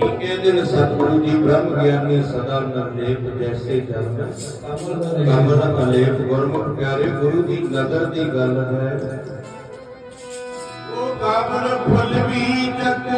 ਕਹਿੰਦੇ ਸਤਿਗੁਰੂ ਜੀ, ਬ੍ਰਹਮ ਗਿਆਨੀ ਸਦਾ ਨਿਰਲੇਪ ਜੈਸੇ ਜਲ ਕਮਲ ਅਲੇਪ ਗੁਰਮੁਖ ਪਿਆਰੇ, ਗੁਰੂ ਦੀ ਨਜ਼ਰ ਦੀ ਗੱਲ ਹੈ। ਉਹ ਕਾਬਲ ਫੁੱਲ ਵੀ ਚੱਕੜ